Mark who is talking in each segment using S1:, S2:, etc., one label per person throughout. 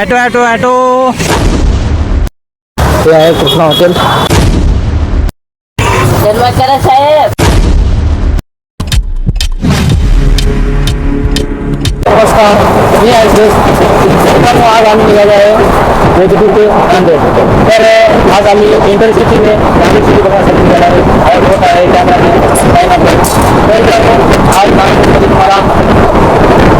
S1: Auto auto auto
S2: हे आहे Krishna hotel.
S3: साहेब.
S2: नमस्कार मी आज आम्ही निघालो आहे. म्हणजे तर आज आम्ही इंटरसिटीने नांदेड सिटी बघण्यासाठी निघालो आहे. आवाज होत आहे कॅमेराने साईन अप तर आज नांदेडमध्ये तुम्हाला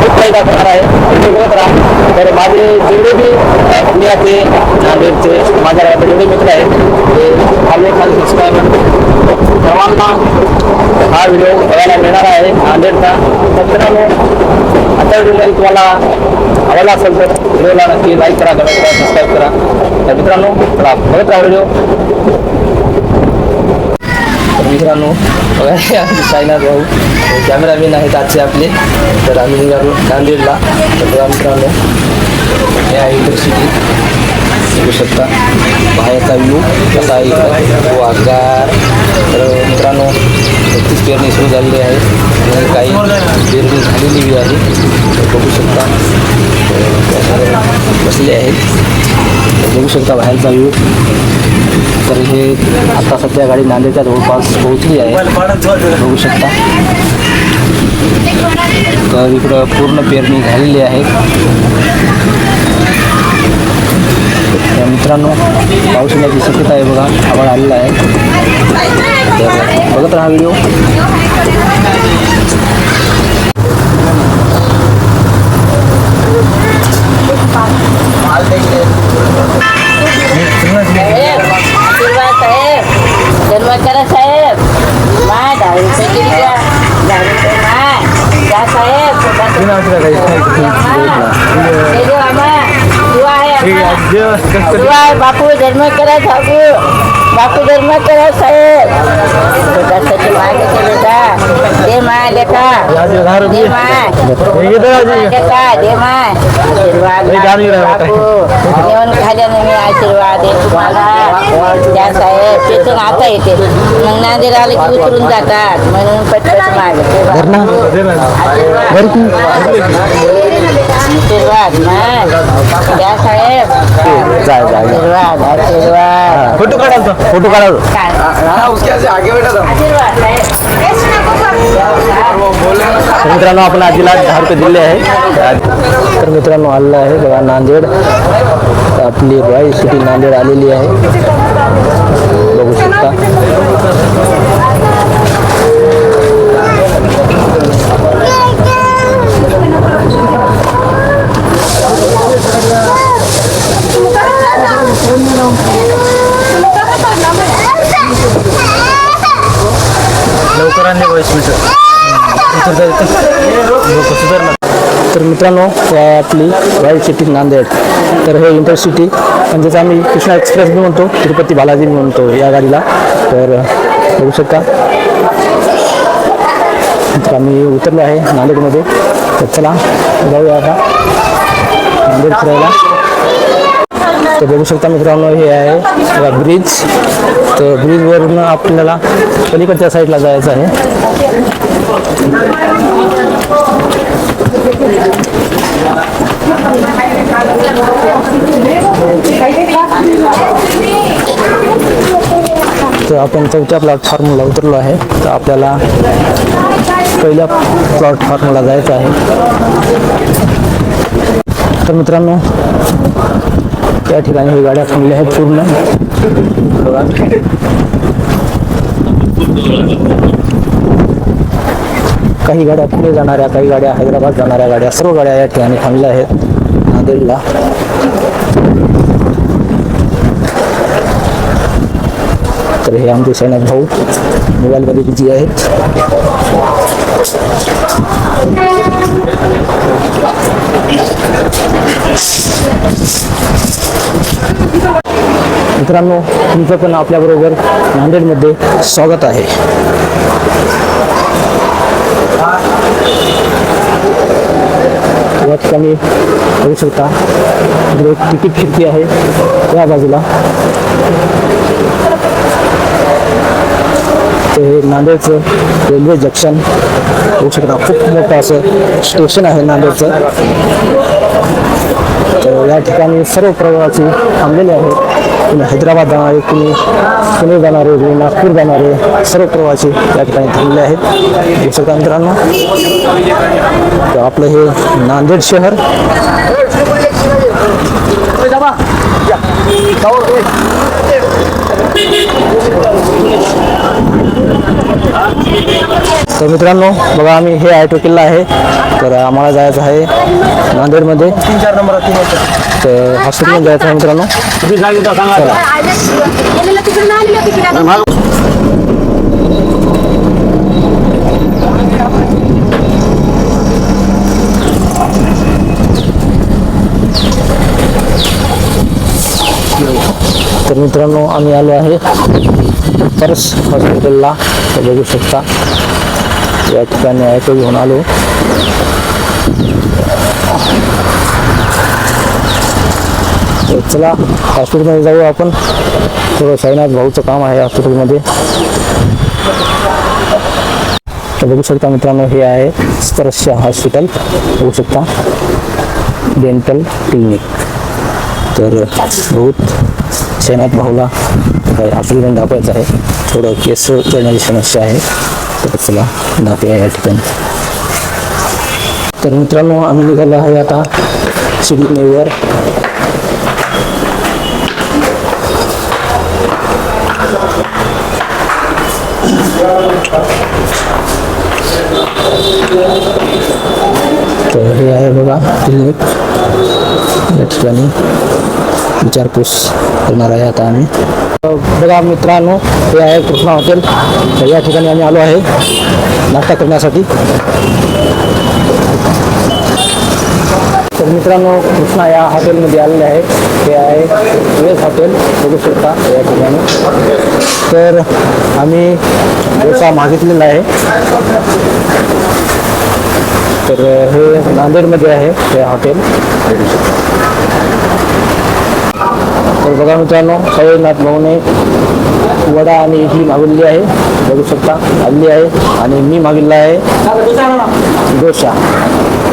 S2: खूप काही दाखवणार आहे. तुम्ही बघत राहा. तर माझे जेवढे बी अ, पुण्याचे नांदेडचे माझ्या जेवढे मित्र आहेत ते खाली खाली सबस्क्राईब सर्वांना हा व्हिडिओ बघायला मिळणार आहे. नांदेडचा मित्रांनो आता व्हिडिओ तुम्हाला आवडला असेल तर व्हिडिओला नक्की लाईक करा कमेंट करा सबस्क्राईब करा. तर मित्रांनो बघत राहा व्हिडिओ तर मित्रांनो बघा आमचे साईनाथ भाऊ. कॅमेरामॅन आहेत आजचे आपले. तर आम्ही निघालो नांदेडला. तर बघा मित्रांनो हे आहे इंटरसिटी बघू शकता. बाहेरचा व्यू कसा आहे इकडं? वागार हो, तर मित्रांनो नक्कीच पेरणी सुरू झालेली आहे. काही पेरणी झालेली बी आहे. तर बघू शकता. बसले आहेत. बघू शकता बाहेरचा व्ह्यू तर हे आता सध्या गाडी नांदेडच्या जवळपास पोहोचली आहे. बघू शकता. तर इकडं पूर्ण पेरणी झालेली आहे. तर मित्रांनो, पाऊस येण्याची शक्यता आहे बघा. आवाज़ आलेला आहे. बघत राहा व्हिडिओ.
S3: माय बापू धर्म करा बापू. बापू धर्म करा साहेब. स्वतःसाठी मागे बेटा दे माय लेखा दे माय लेखा दे माय आशीर्वाद बापू. जेवण खाल्याने मी आशीर्वाद आहे तुम्हाला. त्या साहेब. तिथून आता येते. मग नांदेड आले की उतरून जातात. म्हणून पटपट मागे. आशीर्वाद. माय द्या साहेब. आशीर्वाद आशीर्वाद.
S2: फोटो फोटो काढा.
S3: आशीर्वाद साहेब
S2: तर मित्रांनो आपण आजीला दहा रुपये दिले आहे. तर मित्रांनो आलेलं आहे बघा नांदेड. आपली रॉयल सिटी नांदेड आलेली आहे.
S1: लवकर आणले
S2: तर मित्रांनो आपली वाईट सिटी नांदेड. तर हे इंटरसिटी म्हणजेच आम्ही कृष्णा एक्सप्रेस बी म्हणतो तिरुपती बालाजी म्हणतो या गाडीला. तर बघू शकता. तर आम्ही उतरलो आहे नांदेडमध्ये. तर चला जाऊया आता. नांदेड फिरायला. तर बघू शकता मित्रांनो हे आहे ब्रिज तर ब्रिजवरून आपल्याला पलीकडच्या साईडला जायचं आहे. तर आपण चौथ्या प्लॅटफॉर्मला उतरलो आहे. तर आपल्याला पहिल्या प्लॅटफॉर्मला जायचं आहे. तर मित्रांनो त्या ठिकाणी ही गाड्या थांबल्या आहेत पूर्ण. बघा काही गाड्या पुणे जाणाऱ्या काही गाड्या हैदराबाद जाणाऱ्या गाड्या सर्व गाड्या या ठिकाणी थांबल्या आहेत. नांदेडला. तर हे आमचे सैनिक भाऊ मोबाईलमध्ये बिझी आहेत. मित्रांनो तुमचं पण आपल्याबरोबर नांदेडमध्ये स्वागत आहे. या ठिकाणी करू शकता इकडे एक तिकीट फिरती आहे या बाजूला. ते हे नांदेडचं रेल्वे जंक्शन होऊ शकता खूप मोठं असं स्टेशन आहे नांदेडचं. तर या ठिकाणी सर्व प्रवासी थांबलेले आहेत. कुणी हैदराबाद जाणारे कुणी पुणे जाणारे कुणी नागपूर जाणारे सर्व प्रवासी या ठिकाणी थांबलेले आहेत. होऊ शकता मित्रांनो तर आपलं हे नांदेड शहर. तर मित्रांनो बघा आम्ही हे ॲटो किल्ला आहे. तर आम्हाला जायचं आहे नांदेडमध्ये. तीन चार नंबर तर हॉस्पिटलमध्ये जायचं आहे मित्रांनो. तर मित्रांनो आम्ही आलो आहे. परस हॉस्पिटलला. बघू शकता. या ठिकाणी ॲटो घेऊन आलो. चला हॉस्पिटलमध्ये जाऊ आपण. थोडं साईनाथ भाऊचं काम आहे हॉस्पिटलमध्ये तर बघू शकता मित्रांनो हे आहे स्पर्श हॉस्पिटल बघू शकता. डेंटल क्लिनिक तर बहुत सैनाथ भाऊला हॉस्पिटलमध्ये दाखवायचं आहे. थोडं केस करण्याची समस्या आहे. तर चला दाखवूया या ठिकाणी तर मित्रांनो आम्ही निघालो आहे आता सिविल तर हे आहे बघा क्लिनिक या ठिकाणी विचारपूस करणार आहे आता आम्ही. बघा मित्रांनो, हे आहे कृष्णा हॉटेल. तर या ठिकाणी आलो आहे. नाश्ता करण्यासाठी. तर मित्रांनो, कृष्णा या हॉटेलमध्ये आलेले आहे. हे वेज हॉटेल, बघू शकता या ठिकाणी. आम्ही डोसा तर हे नांदेडमध्ये आहे हे हॉटेल. तर बघा मित्रांनो सवयनाथ भाऊने वडा आणि ही मागवलेली आहे. बघू शकता आणली आहे आणि मी मागितला आहे डोसा.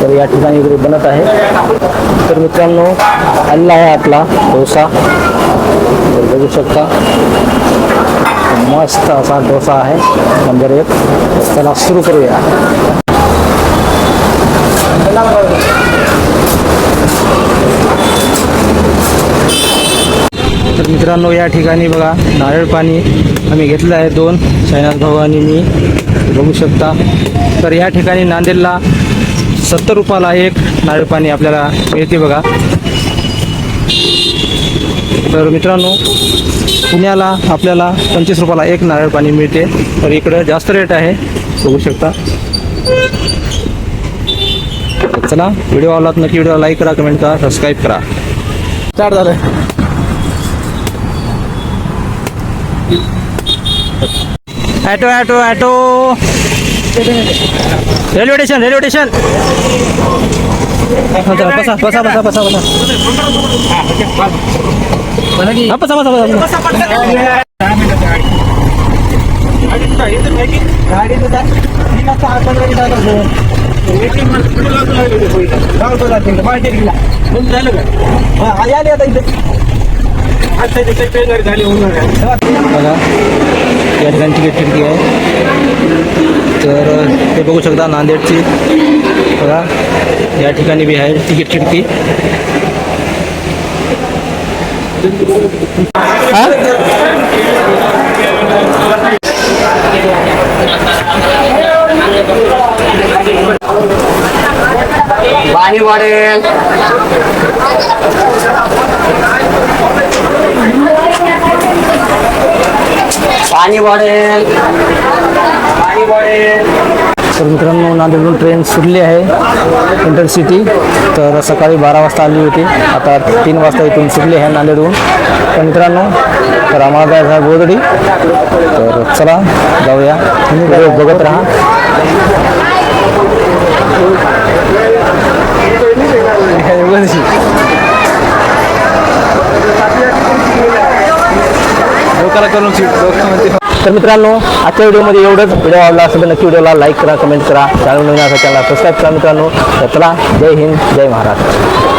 S2: तर या ठिकाणी वगैरे बनत आहे. तर मित्रांनो आणला आहे आपला डोसा. तर बघू शकता मस्त असा डोसा आहे. नंबर एक. त्याला सुरू करूया. तर मित्रांनो या ठिकाणी बघा नारळ पाणी आम्ही घेतलं आहे. दोन साईनाथ भाऊ आणि मी बघू शकता. तर या ठिकाणी नांदेडला सत्तर रुपयाला एक नारळ पाणी आपल्याला मिळते बघा. तर मित्रांनो पुण्याला आपल्याला पंचवीस रुपयाला एक नारळ पाणी मिळते. तर इकडं जास्त रेट आहे बघू शकता. चला व्हिडिओ आवडला नक्की व्हिडिओ लाईक करा कमेंट करा सबस्क्राईब करा. स्टार्ट झालं.
S1: Auto auto auto railway station railway station.
S2: बसा बसा बसा बसा बसा
S1: हा, बसा बसा बसा. बघा या ठिकाणी तिकीट खिडकी आहे. तर ते बघू शकता नांदेडची. बघा या ठिकाणी बी आहे तिकीट खिडकी. हा?
S2: पाणी वाढेल पाणी वाढेल. पाणी वाढेल. तर मित्रांनो नांदेडून ट्रेन सुटली आहे इंटरसिटी तर सकाळी बारा वाजता आली होती. आता तीन वाजता इथून सुटली आहे नांदेडहून. तर मित्रांनो तर आम्हाला जायचं आहे गोदडी तर चला जाऊया. तुम्ही बघत राहा.
S1: करून सीट डोक्यामध्ये
S2: तर मित्रांनो आजच्या व्हिडिओमध्ये एवढंच. व्हिडिओ आवडला असेल तर नक्की व्हिडिओला लाईक करा कमेंट करा. चॅनल नवीन असा चॅनल सबस्क्राईब करा मित्रांनो. तर चला जय हिंद जय महाराष्ट्र.